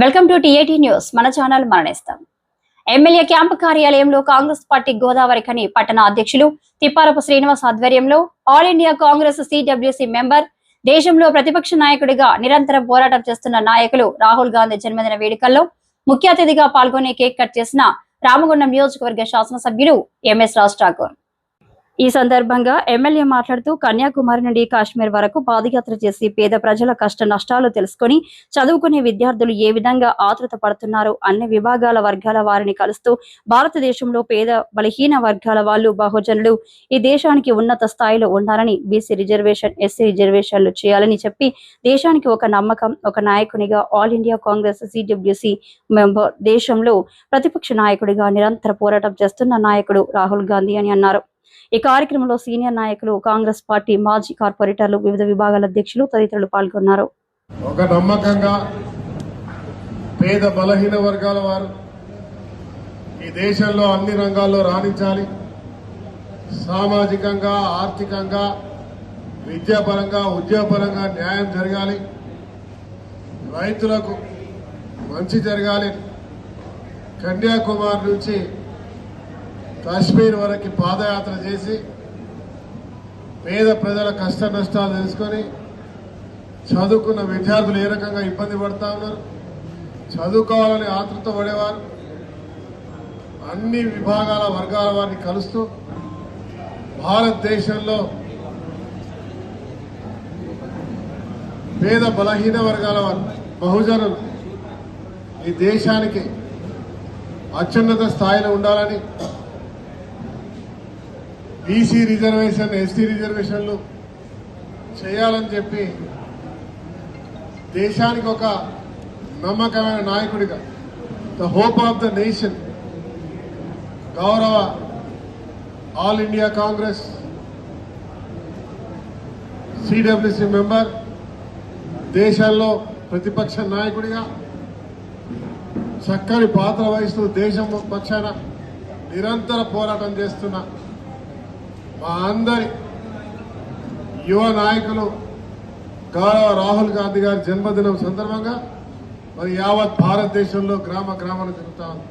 Welcome to TAT news. మన channel మరణిస్తాం. MLA camp కార్యాలయంలో కాంగ్రెస్ పార్టీ గోదావరి కని పట్టణ అధ్యక్షులు తిప్పారపు శ్రీనివాస్ ఆధ్వర్యంలో all India Congress CWC member దేశంలో ప్రతిపక్ష నాయకుడిగా నిరంతరం పోరాటం చేస్తున్న నాయకులు రాహుల్ గాంధీ జన్మదిన వేడుకల్లో ముఖ్య అతిథిగా పాల్గొని కేక్ కట్ చేసిన రామగుండం నియోజకవర్గ శాసనసభ్యులు ఎంఎస్ రాజ్ ఠాకూర్. ఈ సందర్భంగా ఎమ్మెల్యే మాట్లాడుతూ కన్యాకుమారి నుండి కాశ్మీర్ వరకు పాదయాత్ర చేసి పేద ప్రజల కష్ట నష్టాలు తెలుసుకొని చదువుకునే విద్యార్థులు ఏ విధంగా ఆతృత పడుతున్నారు అన్ని విభాగాల వర్గాల వారిని కలుస్తూ భారతదేశంలో పేద బలహీన వర్గాల వాళ్ళు బహుజనులు ఈ దేశానికి ఉన్నత స్థాయిలో ఉండాలని బీసీ రిజర్వేషన్ ఎస్సీ రిజర్వేషన్లు చేయాలని చెప్పి దేశానికి ఒక నమ్మకం ఒక నాయకునిగా all India Congress CWC member దేశంలో ప్రతిపక్ష నాయకుడిగా నిరంతర పోరాటం చేస్తున్న నాయకుడు రాహుల్ గాంధీ అని అన్నారు. ఈ కార్యక్రమంలో సీనియర్ నాయకులు కాంగ్రెస్ పార్టీ మాజీ కార్పొరేటర్లు వివిధ విభాగాల అధ్యక్షులు తదితరులు పాల్గొన్నారు. ఒక నమ్మకంగా పేద బలహీన వర్గాల వారు ఈ దేశంలో అన్ని రంగాల్లో రాణించాలి. సామాజికంగా ఆర్థికంగా విద్యాపరంగా ఉద్యోగపరంగా న్యాయం జరగాలి. రైతులకు మంచి జరగాలి. కన్యాకుమారి నుంచి కాశ్మీర్ వరకు పాదయాత్ర చేసి పేద ప్రజల కష్ట నష్టాలు తెలుసుకొని చదువుకున్న విద్యార్థులు ఏ రకంగా ఇబ్బంది పడతా ఉన్నారు? చదువుకోవాలని ఆతృత పడేవారు? అన్ని విభాగాల వర్గాల వారిని కలుస్తూ భారతదేశంలో పేద బలహీన వర్గాల వారు బహుజనులు ఈ దేశానికి అత్యున్నత స్థాయిలో ఉండాలని బీసీ రిజర్వేషన్ ఎస్టీ రిజర్వేషన్లు చేయాలని చెప్పి దేశానికి ఒక నమ్మకమైన నాయకుడిగా the hope of the nation గౌరవ all India Congress CWC member దేశంలో ప్రతిపక్ష నాయకుడిగా చక్కని పాత్ర వహిస్తూ దేశం పక్షాన నిరంతర పోరాటం చేస్తున్న మా అందరి యువ నాయకులు గౌరవ రాహుల్ గాంధీ గారి జన్మదినం సందర్భంగా మరి యావత్ భారతదేశంలో గ్రామ గ్రామాలు జరుగుతా ఉంది.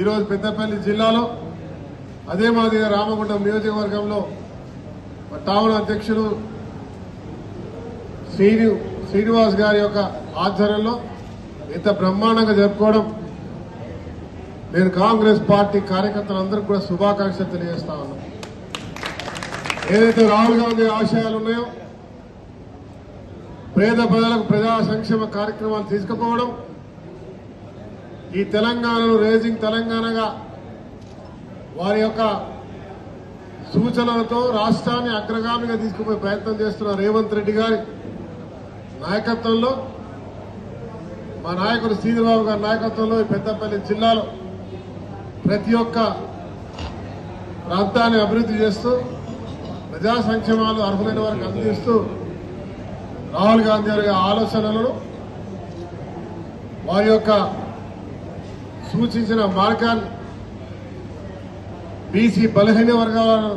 ఈరోజు పెద్దపల్లి జిల్లాలో అదే మాదిరిగా రామగుండం నియోజకవర్గంలో టౌన్ అధ్యక్షులు శ్రీని శ్రీనివాస్ గారి యొక్క ఆధ్వర్యంలో ఇంత బ్రహ్మాండంగా జరుపుకోవడం నేను కాంగ్రెస్ పార్టీ కార్యకర్తలందరికీ కూడా శుభాకాంక్షలు తెలియజేస్తా ఉన్నాను. ఏదైతే రాహుల్ గాంధీ ఆశయాలు ఉన్నాయో పేద ప్రజలకు ప్రజా సంక్షేమ కార్యక్రమాలు తీసుకుపోవడం ఈ తెలంగాణను రేజింగ్ తెలంగాణగా వారి యొక్క సూచనలతో రాష్ట్రాన్ని అగ్రగామిగా తీసుకుపోయే ప్రయత్నం చేస్తున్న రేవంత్ రెడ్డి గారి నాయకత్వంలో మా నాయకుడు శ్రీధరబాబు గారి నాయకత్వంలో ఈ పెద్దపల్లి జిల్లాలో ప్రతి ఒక్క ప్రాంతాన్ని అభివృద్ధి చేస్తూ ప్రజా సంక్షేమాలు అర్హులైన వారికి అందిస్తూ రాహుల్ గాంధీ గారి ఆలోచనలను వారి యొక్క సూచించిన మార్గాన్ని బీసీ బలహీన వర్గాలను